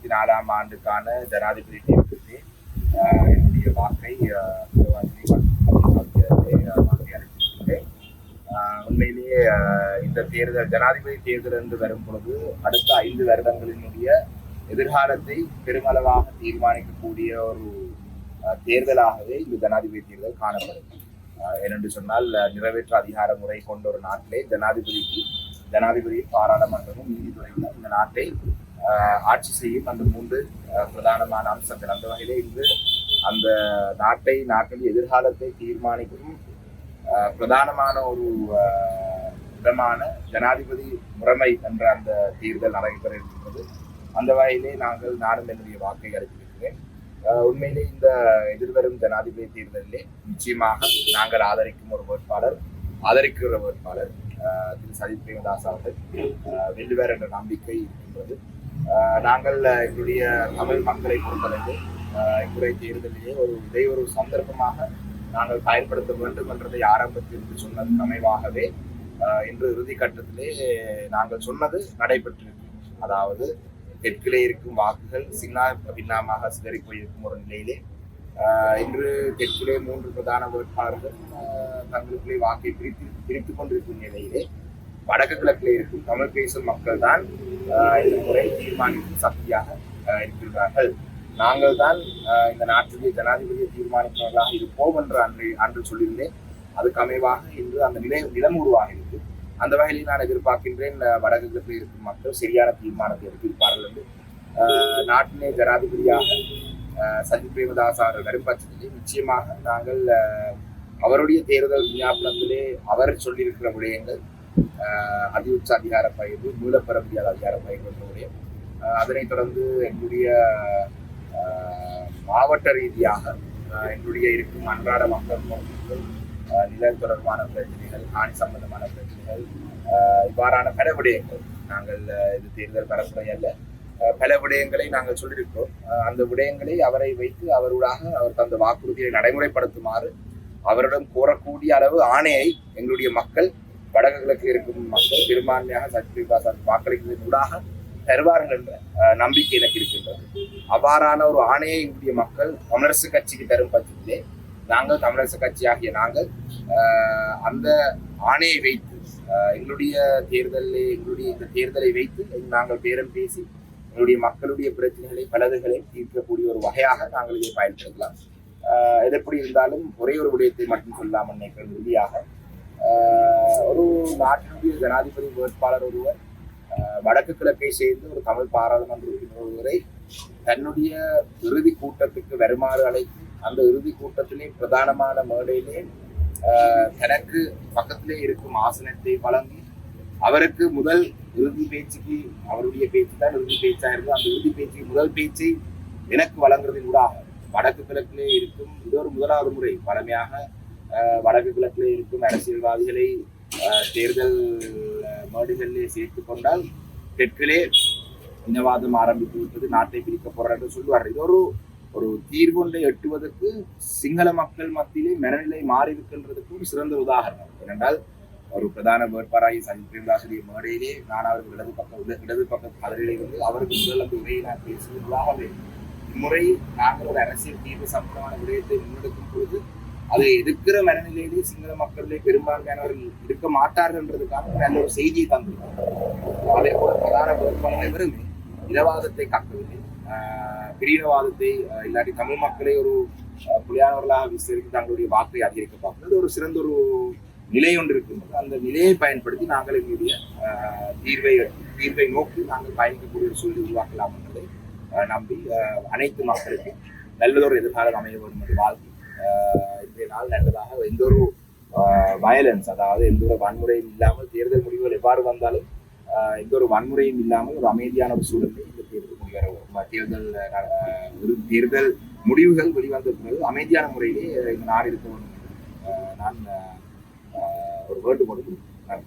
இருபத்தி நாலாம் ஆண்டுக்கான ஜனாதிபதி தேர்தலில் என்னுடைய வாக்கை ஆஹ், திருவாதிரை உண்மையிலேயே இந்த தேர்தல் ஜனாதிபதி தேர்தல் என்று வரும் பொழுது அடுத்த ஐந்து வருடங்களினுடைய எதிர்காலத்தை பெருமளவாக தீர்மானிக்கக்கூடிய ஒரு தேர்தலாகவே இந்த ஜனாதிபதி தேர்தல் காணப்படும் ஏனென்று சொன்னால் நிறைவேற்ற நிறைவேற்று அதிகார முறை கொண்ட ஒரு நாட்டிலே ஜனாதிபதிக்கு ஜனாதிபதி பாராளுமன்றமும் நீதித்துறையும் இந்த நாட்டை ஆட்சி செய்யும் அந்த மூன்று பிரதானமான அம்சங்கள். அந்த வகையிலே இன்று அந்த நாட்டை நாட்டின் எதிர்காலத்தை தீர்மானிக்கும் பிரதானமான ஒரு விதமான ஜனாதிபதி முறைமை என்ற அந்த தேர்தல் நடைபெற இருக்கின்றது. அந்த வகையிலே நாங்கள் நானும் என்னுடைய வாக்கை அளித்திருக்கிறேன் உண்மையிலே இந்த எதிர்வரும் ஜனாதிபதி தேர்தலிலே நிச்சயமாக நாங்கள் ஆதரிக்கும் ஒரு வேட்பாளர் ஆதரிக்கிற வேட்பாளர் திரு சஜித் பிரேமதாஸ் அவர்கள் வெல்லுவார் என்ற நம்பிக்கை இருக்கின்றது. நாங்கள் எங்களுடைய தமிழ் மக்களை பொறுத்தளவு எங்களுடைய இம்முறை தேர்தலிலே ஒரு இதை ஒரு சந்தர்ப்பமாக நாங்கள் பயன்படுத்த வேண்டும் என்றதை ஆரம்பத்திற்கு சொன்னதுக்கு அமைவாகவே இன்று இறுதி கட்டத்திலே நாங்கள் சொன்னது நடைபெற்றிருக்கு. அதாவது தெற்கிலே இருக்கும் வாக்குகள் சின்ன பின்னமாக சிதறி போயிருக்கும் ஒரு நிலையிலே இன்று தெற்கிலே மூன்று பிரதான வேட்பாளர்கள் தங்களுக்குள்ளே வாக்கை பிரித்து பிரித்து கொண்டிருக்கும் நிலையிலே வடக்கு கிழக்கில் இருக்கும் தமிழ் பேசும் மக்கள் தான் இந்த முறை தீர்மானிக்கும் சக்தியாக ஆஹ், இருக்கின்றார்கள். நாங்கள் தான் இந்த நாட்டிலே ஜனாதிபதியை தீர்மானிக்கிறவர்களாக இருப்போம் என்று அன்று அன்று சொல்லியிருந்தேன். அதுக்கு அமைவாக இன்று அந்த நிலை நிலம் உருவாகிறது. அந்த வகையில் நான் எதிர்பார்க்கின்றேன் வடக்கு கிழக்கில் இருக்கும் மக்கள் சரியான தீர்மானத்தை எடுத்திருப்பார்கள் என்று. நாட்டிலே ஜனாதிபதியாக சஜித் பிரேமதாஸ் அவர்கள் வரும் பட்சத்திலே நிச்சயமாக நாங்கள் அவருடைய தேர்தல் விஞ்ஞாபனத்திலே அவர் சொல்லியிருக்கிற விடயங்கள் அதி உச்ச அதிகார பயிர்வு மூலப்பெற முடியாத அதிகார பயிர்வு அதனைத் தொடர்ந்து எங்களுடைய மாவட்ட ரீதியாக என்னுடைய எங்களுடைய இருக்கும் அன்றாட மக்கள் பொறுப்புகள், நிலம் தொடர்பான பிரச்சனைகள் காணி சம்பந்தமான பிரச்சனைகள் இவ்வாறான பல விடயங்கள் நாங்கள் இது தேர்தல் பரப்புரை அல்ல. பல விடயங்களை நாங்கள் சொல்லியிருக்கிறோம். அந்த விடயங்களை அவரை வைத்து அவருடாக அவர் தந்த வாக்குறுதியை நடைமுறைப்படுத்துமாறு அவரிடம் கோரக்கூடிய அளவு ஆணையை எங்களுடைய மக்கள் படகுகளுக்கு இருக்கும் மக்கள் பெரும்பான்மையாக சத்யபிரகாசன் வாக்களிப்பதன் ஊடாக தருவார்கள் என்ற நம்பிக்கை எனக்கு இருக்கின்றது. அவ்வாறான ஒரு ஆணையை உடைய மக்கள் தமிழரசு கட்சிக்கு தரும் பட்சத்திலே நாங்கள் தமிழரசு கட்சியாகிய நாங்கள் அந்த ஆணையை வைத்து எங்களுடைய தேர்தலில் எங்களுடைய இந்த தேர்தலை வைத்து நாங்கள் பேரம் பேசி எங்களுடைய மக்களுடைய பிரச்சனைகளை பலதுகளை தீர்க்கக்கூடிய ஒரு வகையாக நாங்கள் இதை பயன்படுத்தலாம். எதப்படி எது எப்படி இருந்தாலும் ஒரே ஒரு விடயத்தை மட்டும் சொல்லாமல் நினைக்கிறேன் உறுதியாக. ஒரு நாட்டினுடைய ஜனாதிபதி வேட்பாளர் ஒருவர் வடக்கு கிழக்கை சேர்ந்து ஒரு தமிழ் பாராளுமன்ற உறுப்பினர் ஒருவரை தன்னுடைய இறுதி கூட்டத்துக்கு வருமாறு அழைத்து அந்த இறுதி கூட்டத்திலே பிரதானமான மேடையிலே தனக்கு பக்கத்திலே இருக்கும் ஆசனத்தை வழங்கி அவருக்கு முதல் இறுதி பேச்சுக்கு அவருடைய பேச்சு தான் இறுதி பேச்சா இருந்தது அந்த இறுதி பேச்சு முதல் பேச்சை எனக்கு வழங்குறதின் ஊடாக வடக்கு கிழக்கிலே இருக்கும் இது ஒரு முதலாவது முறை பழமையாக வடக்கு கிழக்கிலே இருக்கும் அரசியல்வாதிகளை தேர்தல் மேடுகளிலே சேர்த்து கொண்டால் தெற்கிலே இனவாதம் ஆரம்பித்து விட்டது நாட்டை பிரிக்க போறார் என்று சொல்லுவார் இது ஒரு ஒரு தீர்வொன்றை எட்டுவதற்கு சிங்கள மக்கள் மத்தியிலே மனநிலை மாறிவிக்கின்றதுக்கு ஒரு சிறந்த உதாரணம். ஏனென்றால் ஒரு பிரதான வேட்பாளராகி சஜித் பிரேமதாசுடைய மேடையிலே நான் அவருக்கு இடது பக்கம் இடது- பக்கம் பக்க கதிரிலே வந்து அவருக்கு முதல் அந்த உரையை நான் பேசுவதாகவே இம்முறை நாங்கள் ஒரு அரசியல் தீர்வு சம்பந்தமான விடயத்தை முன்னெடுக்கும் பொழுது அதை இருக்கிற மனநிலையிலே சிங்கள மக்களிலே பெரும்பான்மையானவர்கள் இருக்க மாட்டார்கள்ன்றதுக்காக நல்ல ஒரு செய்தியை தந்திருக்கிறோம் அதே போல பிரதான வேட்பாளர் எவருமே இனவாதத்தை காக்கவில்லை. பிரிவினவாதத்தை இல்லாட்டி தமிழ் மக்களை ஒரு புலியானவர்களாக விசாரித்து தங்களுடைய வாக்கை அதிகரிக்க பார்க்கிறது ஒரு சிறந்த ஒரு நிலை ஒன்று இருக்கின்றது. அந்த நிலையை பயன்படுத்தி நாங்கள் எங்களுடைய தீர்வை தீர்வை நோக்கி நாங்கள் பயணிக்கக்கூடிய ஒரு சூழ்நிலை உருவாக்கலாம் என்பதை நம்பி அனைத்து மக்களுக்கும் நல்லதொரு எதிர்காலம் அமைய வேண்டும் என்று வாழ்த்தி இன்றைய நாள் நல்லதாக எந்த ஒரு வயலன்ஸ் அதாவது எந்த ஒரு வன்முறையும் இல்லாமல் தேர்தல் முடிவுகள் எவ்வாறு வந்தாலும் எந்த ஒரு வன்முறையும் இல்லாமல் ஒரு அமைதியான ஒரு சூழலை இந்த தேர்தல் முடிவர தேர்தல் ஒரு தேர்தல் முடிவுகள் வெளிவந்த பிறகு அமைதியான முறையிலே இந்த நாடு இருக்க வேண்டும். நான் ஒரு வேண்டுகோள் கொடுக்கிறேன்